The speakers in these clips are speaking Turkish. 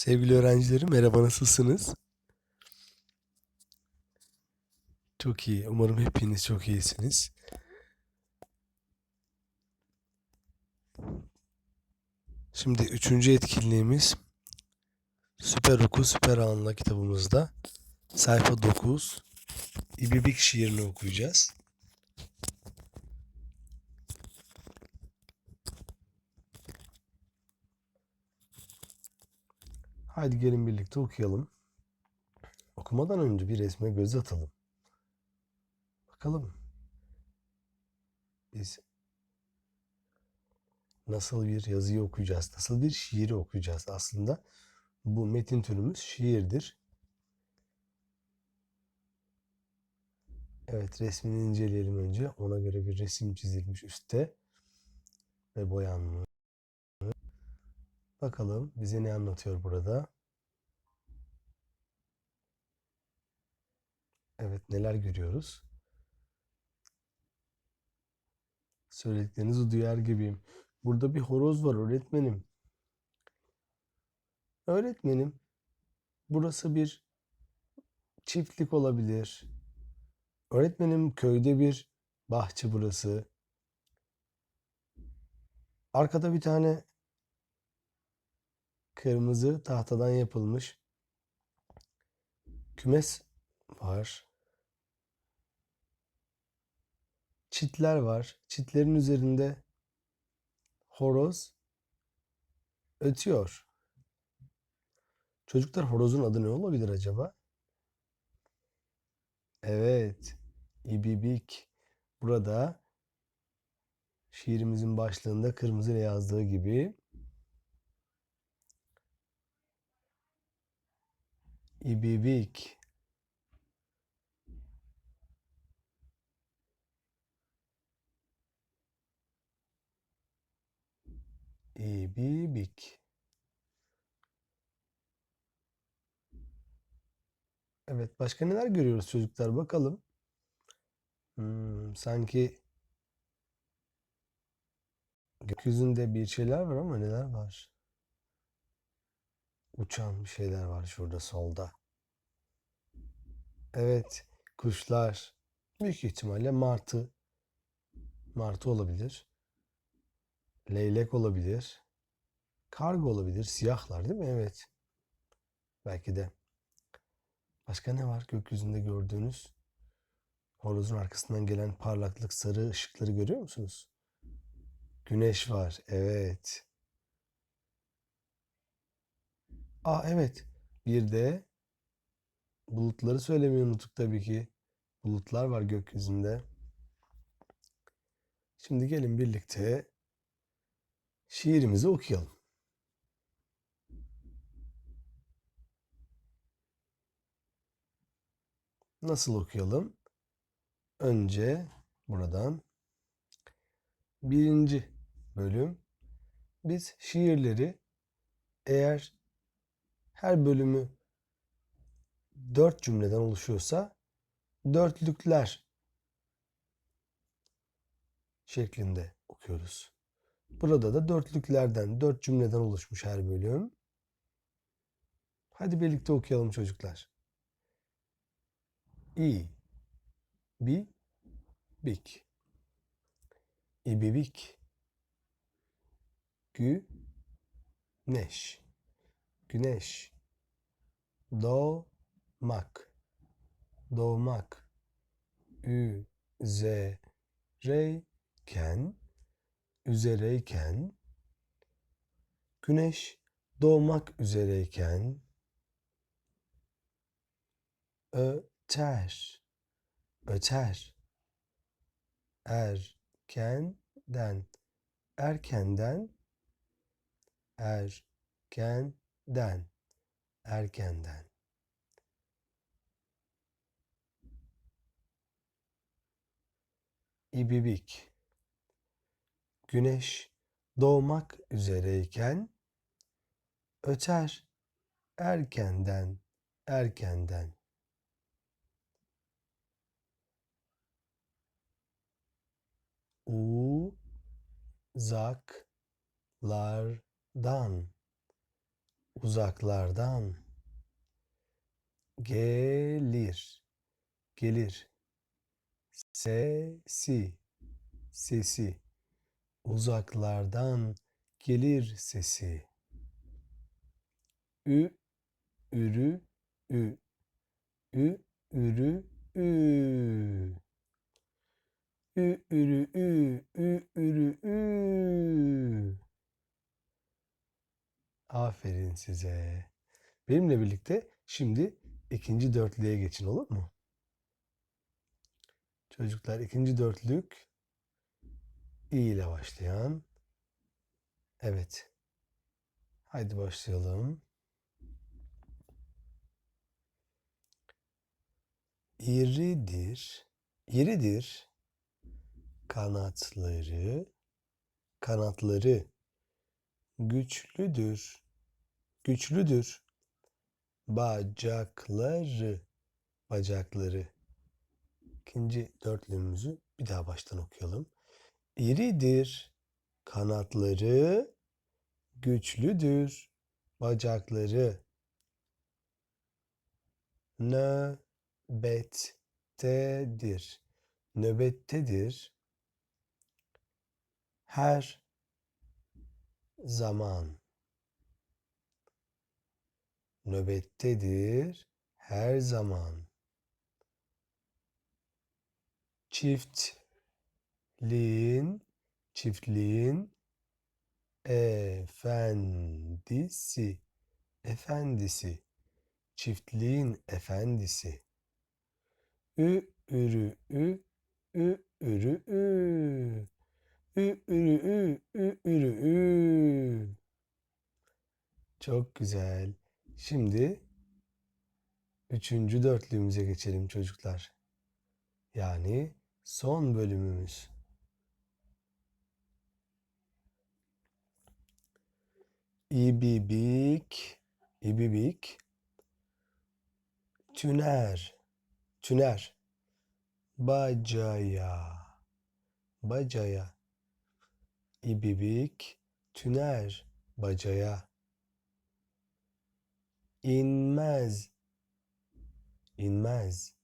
Sevgili öğrencilerim merhaba nasılsınız? Çok iyi. Umarım hepiniz çok iyisiniz. Şimdi üçüncü etkinliğimiz Süper Oku Süper Anla kitabımızda sayfa 9 İbibik şiirini okuyacağız. Haydi gelin birlikte okuyalım. Okumadan önce bir resme göz atalım. Bakalım. Biz nasıl bir yazıyı okuyacağız, nasıl bir şiiri okuyacağız aslında. Bu metin türümüz şiirdir. Evet resmini inceleyelim önce. Ona göre bir resim çizilmiş üstte ve boyanmış. Bakalım bize ne anlatıyor burada. Evet neler görüyoruz. Söylediklerinizi duyar gibiyim. Burada bir horoz var öğretmenim. Öğretmenim, burası bir çiftlik olabilir. Öğretmenim, köyde bir bahçe burası. Arkada bir tane kırmızı tahtadan yapılmış kümes var. Çitler var. Çitlerin üzerinde horoz ötüyor. Çocuklar horozun adı ne olabilir acaba? Evet, ibibik. Burada şiirimizin başlığında kırmızı ile yazdığı gibi ibibik. İbibik. Evet, başka neler görüyoruz çocuklar bakalım. Hmm, sanki gökyüzünde bir şeyler var ama neler var? Uçan bir şeyler var şurada solda. Evet, kuşlar. Büyük ihtimalle martı. Martı olabilir. Leylek olabilir. Kargo olabilir. Siyahlar değil mi? Evet. Belki de. Başka ne var gökyüzünde gördüğünüz? Horozun arkasından gelen parlaklık sarı ışıkları görüyor musunuz? Güneş var. Evet. Aa evet. Bir de bulutları söylemeyi unuttuk tabii ki. Bulutlar var gökyüzünde. Şimdi gelin birlikte şiirimizi okuyalım. Nasıl okuyalım? Önce buradan birinci bölüm. Biz şiirleri eğer her bölümü dört cümleden oluşuyorsa dörtlükler şeklinde okuyoruz. Burada da dörtlüklerden, dört cümleden oluşmuş her bölüm. Hadi birlikte okuyalım çocuklar. İ, bi, bik. İbibik. Gü, neş. Güneş. Doğmak. Doğmak. Ü, z, reyken. Üzereyken. Güneş doğmak üzereyken. Öter. Öter. Erkenden. Erkenden. Erkenden. Erkenden. İbibik. Güneş doğmak üzereyken öter erkenden erkenden. Uzaklardan uzaklardan gelir gelir sesi. Sesi. Uzaklardan gelir sesi. Ü ürü ü. Ü ürü ü. Ü ürü ü. Ü ürü ü. Aferin size. Benimle birlikte şimdi ikinci dörtlüğe geçin olur mu? Çocuklar ikinci dörtlük İ ile başlayan. Evet. Haydi başlayalım. İridir. İridir. Kanatları. Kanatları. Güçlüdür. Güçlüdür. Bacakları. Bacakları. İkinci dörtlüğümüzü bir daha baştan okuyalım. İridir. Kanatları. Güçlüdür. Bacakları. Nöbettedir. Nöbettedir. Her zaman nöbettedir her zaman çiftliğin çiftliğin efendisi. Efendisi. Çiftliğin efendisi. Ü ürü ü ü ürü ü. Ü ürü ü ü ürü ü. Çok güzel. Şimdi üçüncü dörtlüğümüze geçelim çocuklar. Yani son bölümümüz. İbibik, ibibik, tüner, tüner, bacaya, bacaya, ibibik, tüner, bacaya, inmez, inmez,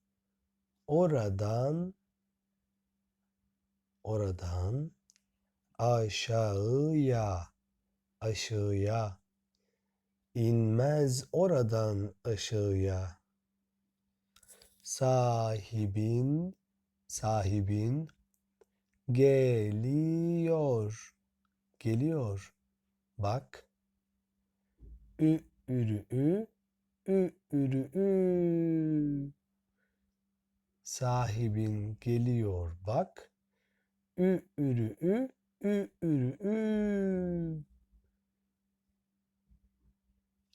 oradan, oradan, aşağıya, aşağıya, inmez oradan aşağıya. Sahibin, sahibin geliyor, geliyor. Bak, ü ürü ü, ü ürü ü. Sahibin geliyor bak, ü ürü ü, ü ürü ü.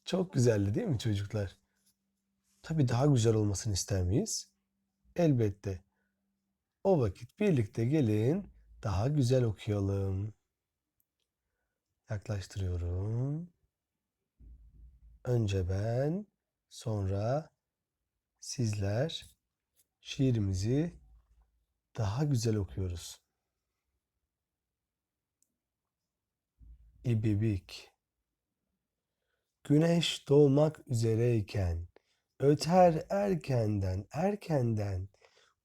Çok güzeldi değil mi çocuklar? Tabii daha güzel olmasını ister miyiz? Elbette. O vakit birlikte gelin daha güzel okuyalım. Yaklaştırıyorum. Önce ben, sonra sizler şiirimizi daha güzel okuyoruz. İbibik Güneş doğmak üzereyken öter erkenden erkenden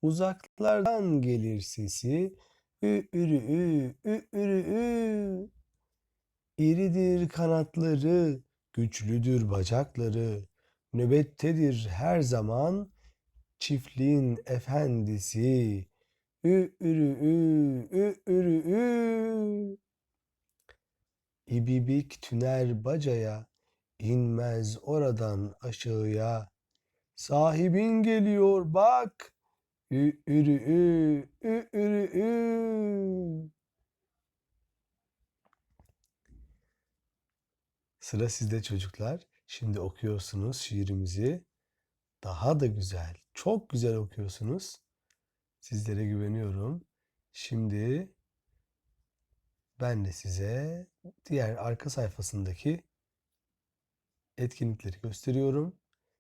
uzaklardan gelir sesi ü ürü ü ü ürü ü. İridir kanatları güçlüdür bacakları nöbettedir her zaman çiftliğin efendisi. Ü ürü ü ü ürü ü İbibik tüner bacaya inmez oradan aşağıya. Sahibin geliyor bak. Ü ürü ü ü ürü ü. Sıra sizde çocuklar. Şimdi okuyorsunuz şiirimizi. Daha da güzel, çok güzel okuyorsunuz. Sizlere güveniyorum. Şimdi ben de size diğer arka sayfasındaki etkinlikleri gösteriyorum.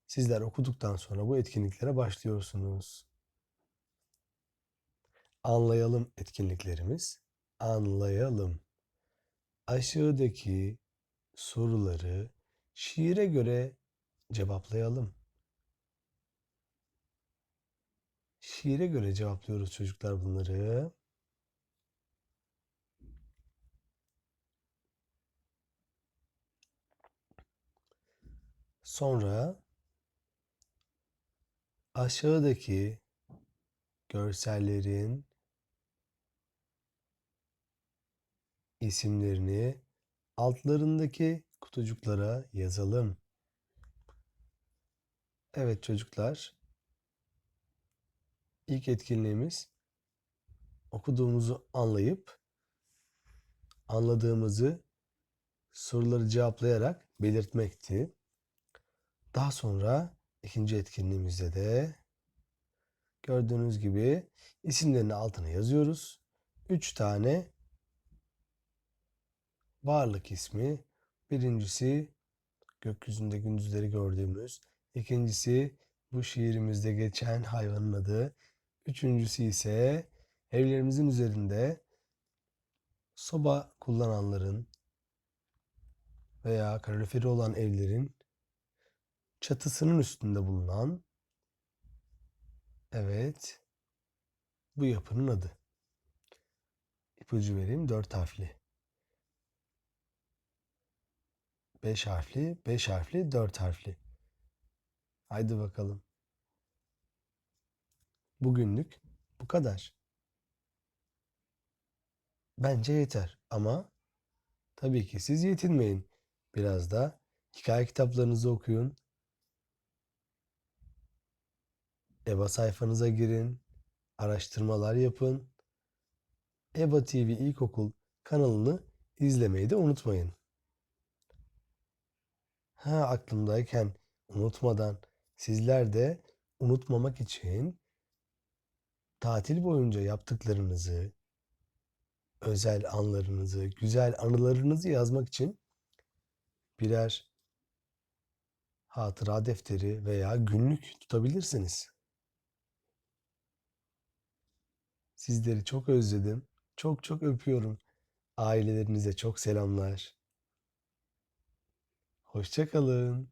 Sizler okuduktan sonra bu etkinliklere başlıyorsunuz. Anlayalım etkinliklerimiz. Anlayalım. Aşağıdaki soruları şiire göre cevaplayalım. Şiire göre cevaplıyoruz çocuklar bunları. Sonra aşağıdaki görsellerin isimlerini altlarındaki kutucuklara yazalım. Evet çocuklar. İlk etkinliğimiz okuduğumuzu anlayıp anladığımızı soruları cevaplayarak belirtmekti. Daha sonra ikinci etkinliğimizde de gördüğünüz gibi isimlerini altına yazıyoruz. Üç tane varlık ismi. Birincisi gökyüzünde gündüzleri gördüğümüz. İkincisi bu şiirimizde geçen hayvanın adı. Üçüncüsü ise evlerimizin üzerinde soba kullananların veya kaloriferi olan evlerin çatısının üstünde bulunan evet bu yapının adı. İpucu vereyim dört harfli. Beş harfli, beş harfli, dört harfli. Haydi bakalım. Bugünlük bu kadar. Bence yeter ama tabii ki siz yetinmeyin. Biraz da hikaye kitaplarınızı okuyun. EBA sayfanıza girin, araştırmalar yapın. EBA TV İlkokul kanalını izlemeyi de unutmayın. Ha aklımdayken unutmadan sizler de unutmamak için tatil boyunca yaptıklarınızı, özel anlarınızı, güzel anılarınızı yazmak için birer hatıra defteri veya günlük tutabilirsiniz. Sizleri çok özledim. Çok çok öpüyorum. Ailelerinize çok selamlar. Hoşça kalın.